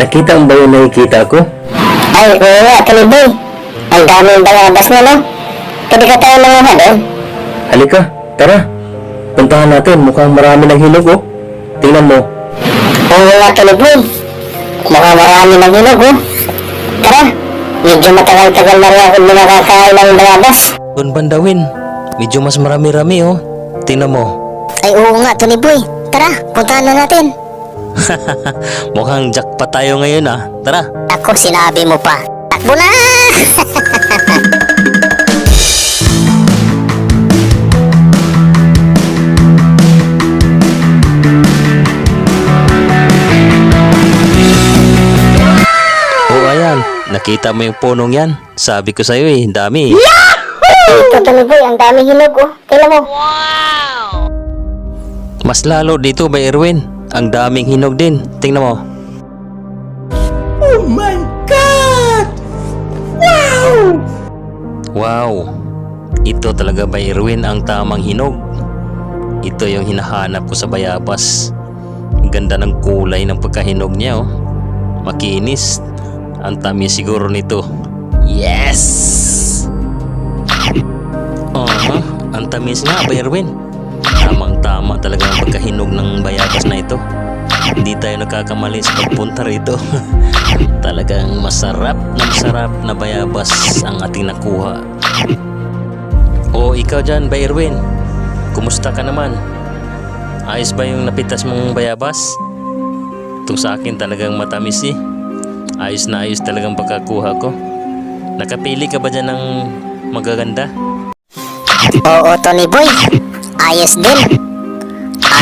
nakita mo ba yung nakikita ko? Ay, oo nga, Taliboy. Ang daming bayabas na, no? Pwede ka tayo nanguha doon. Halika, tara. Puntahan natin, mukhang marami ng hinog oh. Tingnan mo. Oo nga, Taliboy. Mukhang marami ng hinog, oh. Tara, medyo matagal-tagal na rin ako nakakain ng bayabas. Doon bandawin. Medyo mas marami-rami oh. Tingnan mo. Ay, oo nga, Taliboy. Tara, puntahan na natin. Mukhang jackpot tayo ngayon ah. Tara. Ako, sinabi mo pa. Takbo na! Oo, ayan. Nakita mo yung punong yan. Sabi ko sa'yo eh, dami eh. Ito, Taliboy, ang daming hinog, oh. Kailan mo? Mas lalo dito by Erwin. Ang daming hinog din. Tingnan mo. Wow! Ito talaga ba Erwin ang tamang hinog? Ito yung hinahanap ko sa bayabas. Ang ganda ng kulay ng pagkahinog niya oh. Makinis. Ang tamis siguro nito. Yes! Aha, ang tamis nga ba Erwin? Tamang tama talaga ang pagkahinog ng bayabas na ito. Hindi tayo nagkakamali sa pagpunta rito. Talagang masarap na masarap na bayabas ang ating nakuha. O ikaw dyan, Bay Erwin. Kumusta ka naman? Ayos ba yung napitas mong bayabas? Itong sa akin talagang matamis eh. Ayos na ayos talagang pagkakuha ko. Nakapili ka ba dyan ng magaganda? Oo, Tony Boy. Ayos din.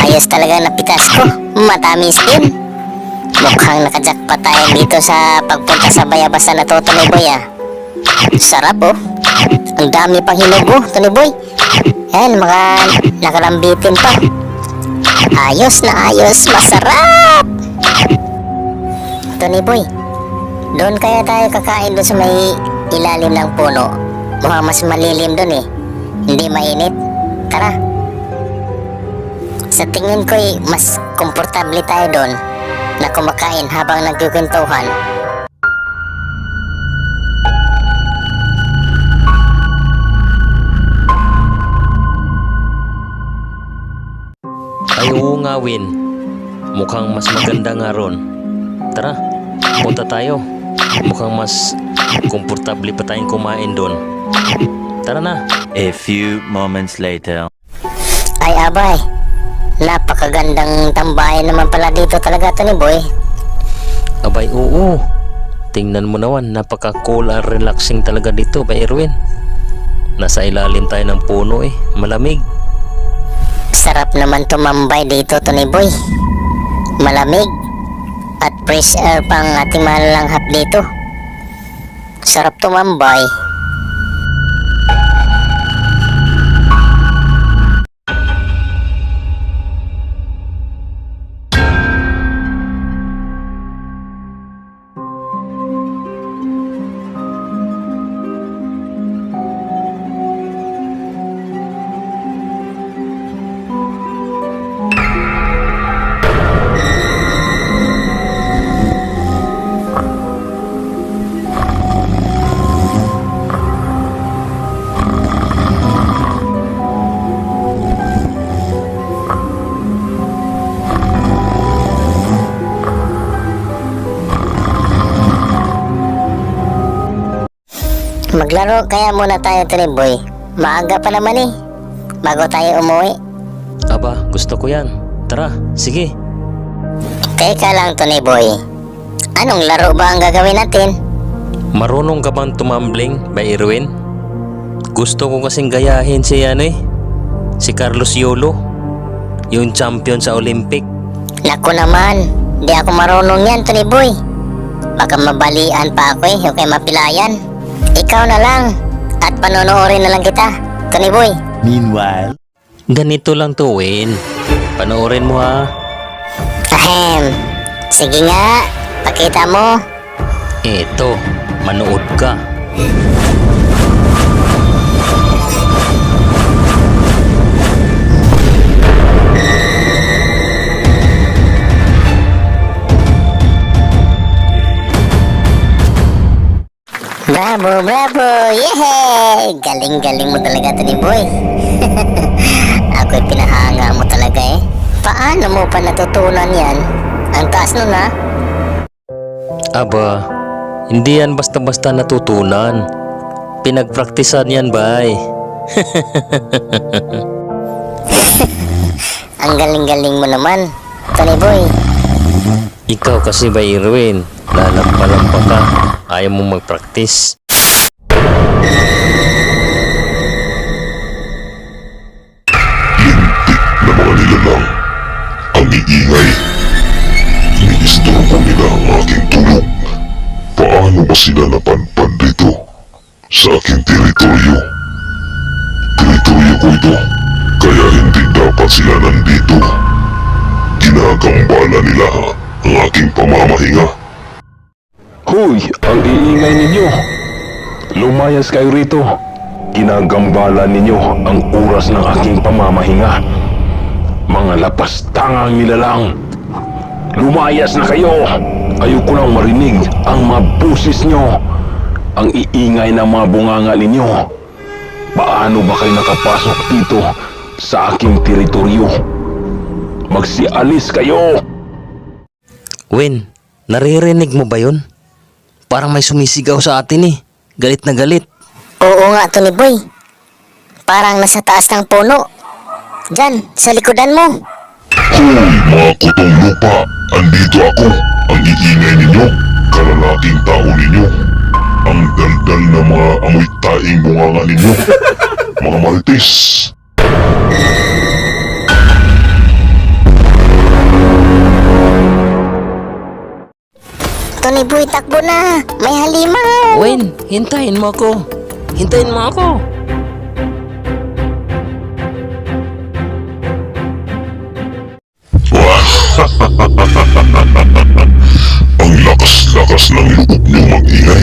Ayos talaga napitas ko. Matamis din. Mukhang nakajakpa tayo dito sa pagpunta sa bayabasan na Tony Boy, ah. Sarap, oh. Ang dami pang hinog, oh, Tony Boy. Yan, mga nakalambitin pa. Ayos na ayos, masarap! Tony Boy, doon kaya tayo kakain doon sa may ilalim ng puno. Mukhang mas malilim doon eh. Hindi mainit. Tara. Sa tingin ko eh, mas komportable tayo doon na kumakain habang nagkukwentuhan. Ay oo nga Win. Mukhang mas maganda nga ron. Tara, punta tayo. Mukhang mas komportable pa tayong kumain doon. Tara na. A few moments later. Ay abay, napakagandang tambayan naman pala dito talaga to ni Boy. Abay oo. Tingnan mo naman, napaka-cool and relaxing talaga dito ba Erwin? Nasa ilalim tayo ng puno eh, malamig. Sarap naman tumambay dito to ni Boy. Malamig at fresh air pang ating malanghap dito. Sarap tumambay. Maglaro kaya muna tayo ni Boy. Maaga pa naman eh. Bago tayo umuwi. Aba, gusto ko yan. Tara, sige. Teka lang to ni Boy. Anong laro ba ang gagawin natin? Marunong ka bang tumambling ba Erwin? Gusto ko kasing gayahin si ano eh. Si Carlos Yolo. Yung champion sa Olympic. Naku naman, di ako marunong yan, Tony Boy. Baka mabalian pa ako eh, o kaya mapilayan. Ikaw na lang, at panonoorin na lang kita, Tony Boy. Meanwhile. Ganito lang to, Win. Panoorin mo ha. Ahem, sige nga, pakita mo. Eto, manood ka. Bravo! Yehey! Galing-galing mo talaga, Tony Boy. Ako'y pinahanga mo talaga eh. Paano mo pa natutunan yan? Ang taas nun ha? Aba, hindi yan basta-basta natutunan. Pinagpraktisan yan, bay. Ang galing-galing mo naman, Tony Boy. Ikaw kasi ba, Irwin? Lalampalampa ka. Ayaw mo mag-practice. Napanpan dito? Sa aking teritoryo. Teritoryo ko ito, kaya hindi dapat sila nandito. Ginagambala nila ang aking pamamahinga. Hoy, ang iingay ninyo. Lumayas kayo rito. Ginagambala ninyo ang oras ng aking pamamahinga. Mga lapastangang nilalang. Lumayas na kayo. Ayoko lang marinig ang mga busis nyo. Ang iingay ng mga bunganga ninyo. Paano ba kayo nakapasok dito sa aking teritoryo? Magsialis kayo! Win, naririnig mo ba yun? Parang may sumisigaw sa atin eh. Galit na galit. Oo nga, Tony Boy. Parang nasa taas ng puno. Diyan, sa likodan mo. Hoy, mga kutong lupa! Andito ako! Ninyo! Kalalaking tao ninyo! Ang daldal na mga amoy taing bunganga ninyo! mga marites! Tony Boy, takbo na. May halimaw. Win, hintayin mo ako. Hintayin mo ako. Lakas-lakas ng loob nyo mag-ingay!